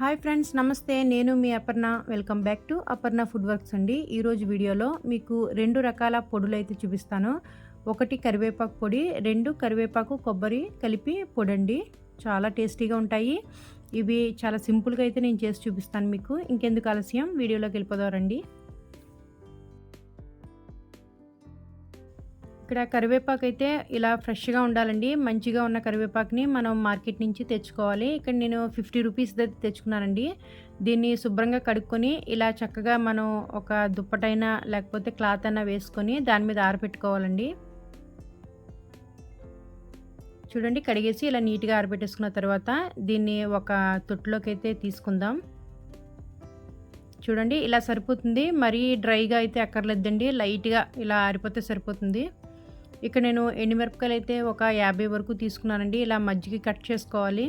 Hi friends నమస్తే. నేను మీ Aparna. Welcome back to Aparna food works అండి. ఈరోజు వీడియోలో మీకు రెండు రకాల పొడులు అయితే చూపిస్తాను. ఒకటి కరివేపాకు పొడి రెండు కరివేపాకు కొబ్బరి కలిపి పొడండి. చాలా టేస్టీగా ఉంటాయి. ఇవి చాలా సింపుల్గా అయితే నేను చేసి చూపిస్తాను మీకు. ఇంకెందుకు ఆలస్యం? వీడియోలోకి వెళ్ళిపోదారండి ఇక్కడ కరివేపాకు అయితే ఇలా ఫ్రెష్గా ఉండాలండి. మంచిగా ఉన్న కరివేపాకుని మనం మార్కెట్ నుంచి తెచ్చుకోవాలి. ఇక్కడ నేను ఫిఫ్టీ రూపీస్ తెచ్చుకున్నానండి. దీన్ని శుభ్రంగా కడుక్కొని ఇలా చక్కగా మనం ఒక దుప్పటైనా లేకపోతే క్లాత్ అయినా వేసుకొని దాని మీద ఆరబెట్టుకోవాలండి చూడండి కడిగేసి ఇలా నీట్గా ఆరబెట్టేసుకున్న తర్వాత దీన్ని ఒక తొట్టులోకి అయితే తీసుకుందాం. చూడండి ఇలా సరిపోతుంది. మరీ డ్రైగా అయితే అక్కర్లేదండి. లైట్గా ఇలా ఆరిపోతే సరిపోతుంది. ఇక్కడ నేను ఎండుమిరపకాయలు అయితే ఒక యాభై వరకు తీసుకున్నానండి. ఇలా మజ్జిగ కట్ చేసుకోవాలి.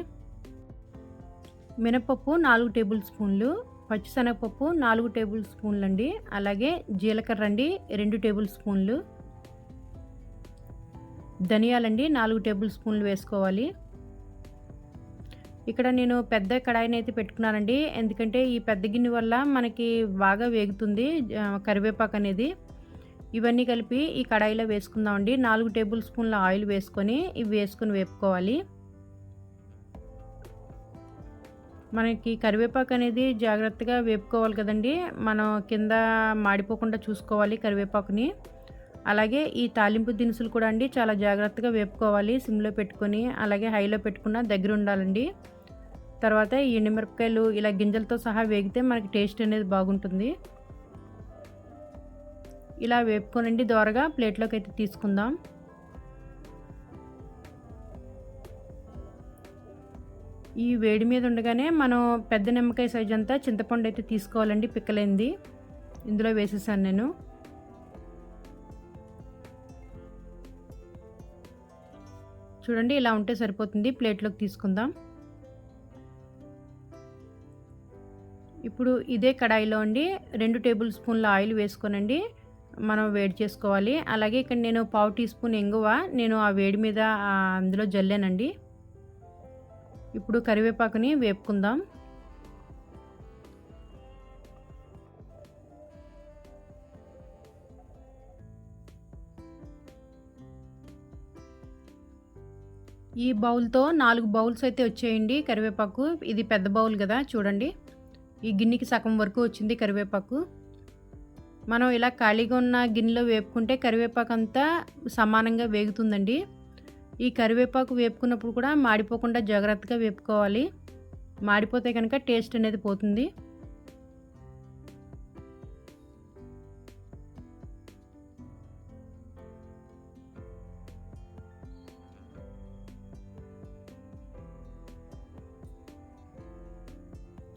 మినపప్పు నాలుగు టేబుల్ స్పూన్లు పచ్చిశనగపప్పు నాలుగు టేబుల్ స్పూన్లు అండి అలాగే జీలకర్ర అండి రెండు టేబుల్ స్పూన్లు. ధనియాలండి నాలుగు టేబుల్ స్పూన్లు వేసుకోవాలి. ఇక్కడ నేను పెద్ద కడాయిని అయితే పెట్టుకున్నానండి. ఎందుకంటే ఈ పెద్ద గిన్నె వల్ల మనకి బాగా వేగుతుంది కరివేపాకు అనేది. ఇవన్నీ కలిపి ఈ కడాయిలో వేసుకుందామండి. నాలుగు టేబుల్ స్పూన్ల ఆయిల్ వేసుకొని ఇవి వేసుకుని వేపుకోవాలి. మనకి కరివేపాకు అనేది జాగ్రత్తగా వేపుకోవాలి కదండి. మనం కింద మాడిపోకుండా చూసుకోవాలి కరివేపాకుని. అలాగే ఈ తాలింపు దినుసులు కూడా అండి చాలా జాగ్రత్తగా వేపుకోవాలి. సిమ్లో పెట్టుకొని అలాగే హైలో పెట్టుకున్న దగ్గర ఉండాలండి. తర్వాత ఈ ఎండుమిరపకాయలు ఇలా గింజలతో సహా వేగితే మనకి టేస్ట్ అనేది బాగుంటుంది. ఇలా వేపుకోనండి దోరగా ప్లేట్లోకి అయితే తీసుకుందాం. ఈ వేడి మీద ఉండగానే మనం పెద్ద నిమ్మకాయ సైజ్ అంతా చింతపండు అయితే తీసుకోవాలండి పిక్కలైంది ఇందులో వేసేసాను నేను. చూడండి ఇలా ఉంటే సరిపోతుంది. ప్లేట్లోకి తీసుకుందాం. ఇప్పుడు ఇదే కడాయిలో అండి రెండు టేబుల్ స్పూన్ల ఆయిల్ వేసుకోనండి. మనం వేడి చేసుకోవాలి. అలాగే ఇక్కడ నేను పావు టీ స్పూన్ ఎంగువ నేను ఆ వేడి మీద అందులో జల్లానండి. ఇప్పుడు కరివేపాకుని వేపుకుందాం. ఈ బౌల్తో నాలుగు బౌల్స్ అయితే వచ్చేయండి కరివేపాకు. ఇది పెద్ద బౌల్ కదా చూడండి. ఈ గిన్నెకి సగం వరకు వచ్చింది కరివేపాకు. మనం ఇలా ఖాళీగా ఉన్న గిన్నెలో వేపుకుంటే కరివేపాకు అంతా సమానంగా వేగుతుందండి. ఈ కరివేపాకు వేపుకున్నప్పుడు కూడా మాడిపోకుండా జాగ్రత్తగా వేపుకోవాలి. మాడిపోతే కనుక టేస్ట్ అనేది పోతుంది.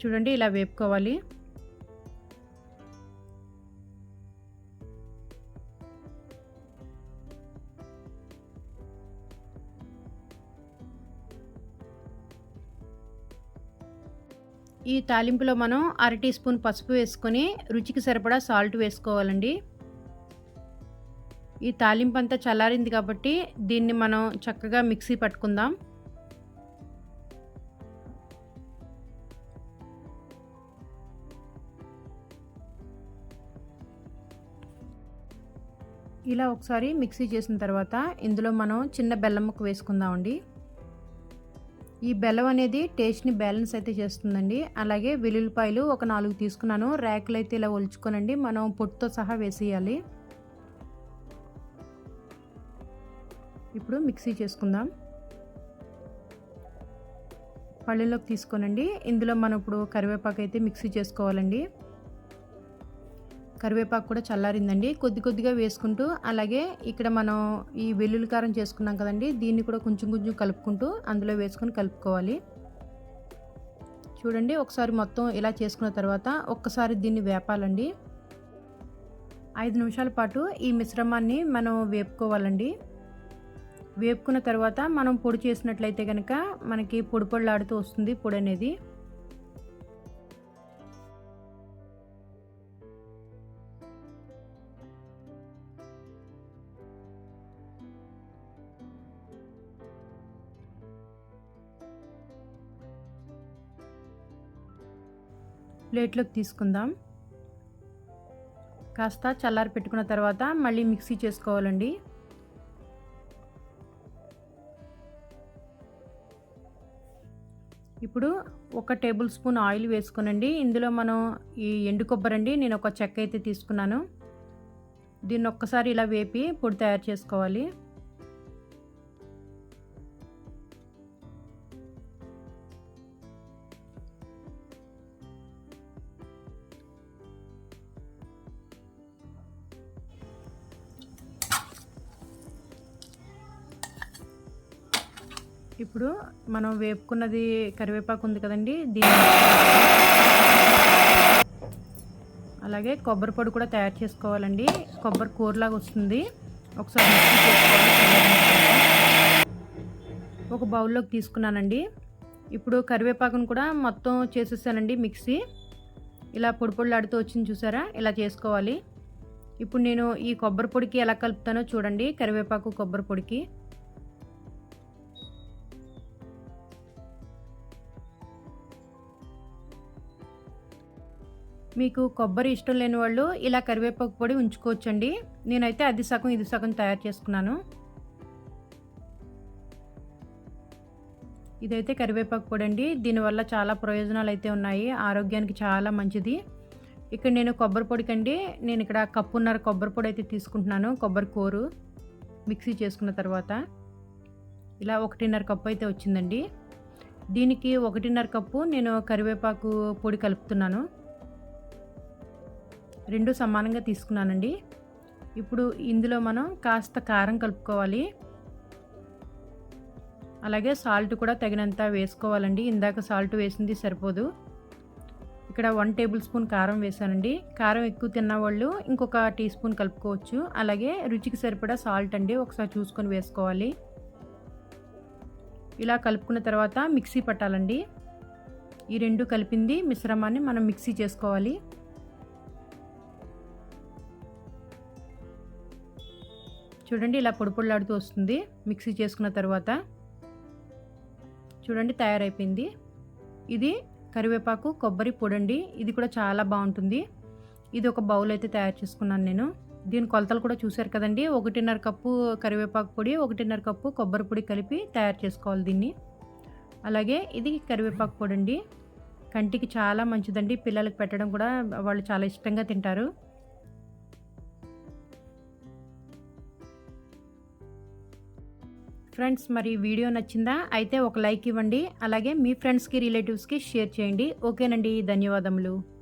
చూడండి ఇలా వేపుకోవాలి. ఈ తాలింపులో మనం అర టీ స్పూన్ పసుపు వేసుకొని రుచికి సరిపడా సాల్ట్ వేసుకోవాలండి. ఈ తాలింపు అంతా చల్లారింది కాబట్టి దీన్ని మనం చక్కగా మిక్సీ పట్టుకుందాం. ఇలా ఒకసారి మిక్సీ చేసిన తర్వాత ఇందులో మనం చిన్న బెల్లం ముక్క వేసుకుందామండి. ఈ బెల్లం అనేది టేస్ట్ని బ్యాలెన్స్ అయితే చేస్తుందండి. అలాగే వెల్లుల్లిపాయలు ఒక నాలుగు తీసుకున్నాను. ర్యాకులు అయితే ఇలా ఒలుచుకోనండి. మనం పొట్టుతో సహా వేసేయాలి. ఇప్పుడు మిక్సీ చేసుకుందాం. పళ్ళలోకి తీసుకోనండి. ఇందులో మనం ఇప్పుడు కరివేపాకు అయితే మిక్సీ చేసుకోవాలండి. కరివేపాకు కూడా చల్లారిందండి. కొద్ది కొద్దిగా వేసుకుంటూ అలాగే ఇక్కడ మనం ఈ వెల్లుల్లి కారం చేసుకున్నాం కదండి దీన్ని కూడా కొంచెం కొంచెం కలుపుకుంటూ అందులో వేసుకొని కలుపుకోవాలి. చూడండి ఒకసారి మొత్తం ఇలా చేసుకున్న తర్వాత ఒక్కసారి దీన్ని వేపాలండి. ఐదు నిమిషాల పాటు ఈ మిశ్రమాన్ని మనం వేపుకోవాలండి. వేపుకున్న తర్వాత మనం పొడి చేసినట్లయితే కనుక మనకి పొడి పొడిలాడుతూ వస్తుంది పొడి అనేది ప్లేట్లోకి తీసుకుందాం. కాస్త చల్లారి పెట్టుకున్న తర్వాత మళ్ళీ మిక్సీ చేసుకోవాలండి. ఇప్పుడు ఒక టేబుల్ స్పూన్ ఆయిల్ వేసుకునండి. ఇందులో మనం ఈ ఎండు కొబ్బరి అండి నేను ఒక చెక్క అయితే తీసుకున్నాను. దీన్ని ఒక్కసారి ఇలా వేపి పొడి తయారు చేసుకోవాలి. ఇప్పుడు మనం వేపుకున్నది కరివేపాకు ఉంది కదండి దీన్ని అలాగే కొబ్బరి పొడి కూడా తయారు చేసుకోవాలండి. కొబ్బరి కూరలాగా వస్తుంది. ఒకసారి ఒక బౌల్లోకి తీసుకున్నానండి. ఇప్పుడు కరివేపాకును కూడా మొత్తం చేసేసానండి మిక్సీ. ఇలా పొడి పొడిలాడుతూ వచ్చింది చూసారా? ఇలా చేసుకోవాలి. ఇప్పుడు నేను ఈ కొబ్బరి పొడికి ఎలా కలుపుతానో చూడండి. కరివేపాకు కొబ్బరి పొడికి. మీకు కొబ్బరి ఇష్టం లేని వాళ్ళు ఇలా కరివేపాకు పొడి ఉంచుకోవచ్చండి. నేనైతే అది సగం ఇది సగం తయారు చేసుకున్నాను. ఇదైతే కరివేపాకు పొడి అండి. దీనివల్ల చాలా ప్రయోజనాలు అయితే ఉన్నాయి. ఆరోగ్యానికి చాలా మంచిది. ఇక్కడ నేను కొబ్బరి పొడికండి నేను ఇక్కడ కప్పున్నర కొబ్బరి పొడి అయితే తీసుకుంటున్నాను కొబ్బరి కూరు మిక్సీ చేసుకున్న తర్వాత. ఇలా ఒకటిన్నర కప్పు అయితే వచ్చిందండి. దీనికి ఒకటిన్నర కప్పు నేను కరివేపాకు పొడి కలుపుతున్నాను. రెండు సమానంగా తీసుకున్నానండి. ఇప్పుడు ఇందులో మనం కాస్త కారం కలుపుకోవాలి. అలాగే సాల్ట్ కూడా తగినంత వేసుకోవాలండి. ఇందాక సాల్ట్ వేసింది సరిపోదు. ఇక్కడ వన్ టేబుల్ స్పూన్ కారం వేసానండి కారం ఎక్కువ తిన్న వాళ్ళు ఇంకొక టీ స్పూన్ కలుపుకోవచ్చు. అలాగే రుచికి సరిపడా సాల్ట్ అండి ఒకసారి చూసుకొని వేసుకోవాలి. ఇలా కలుపుకున్న తర్వాత మిక్సీ పట్టాలండి. ఈ రెండు కలిపింది మిశ్రమాన్ని మనం మిక్సీ చేసుకోవాలి. చూడండి ఇలా పొడి పొడిలాడుతూ వస్తుంది. మిక్సీ చేసుకున్న తర్వాత చూడండి తయారైపోయింది. ఇది కరివేపాకు కొబ్బరి పొడండి. ఇది కూడా చాలా బాగుంటుంది. ఇది ఒక బౌల్ అయితే తయారు చేసుకున్నాను నేను. దీని కొలతలు కూడా చూశారు కదండి. ఒకటిన్నర కప్పు కరివేపాకు పొడి ఒకటిన్నర కప్పు కొబ్బరి పొడి కలిపి తయారు చేసుకోవాలి దీన్ని. అలాగే ఇది కరివేపాకు పొడి అండి కంటికి చాలా మంచిదండి. పిల్లలకు పెట్టడం కూడా వాళ్ళు చాలా ఇష్టంగా తింటారు. ఫ్రెండ్స్ మరి వీడియో నచ్చిందా? అయితే ఒక లైక్ ఇవ్వండి. అలాగే మీ ఫ్రెండ్స్కి రిలేటివ్స్కి షేర్ చేయండి. ఓకేనండి. ధన్యవాదములు.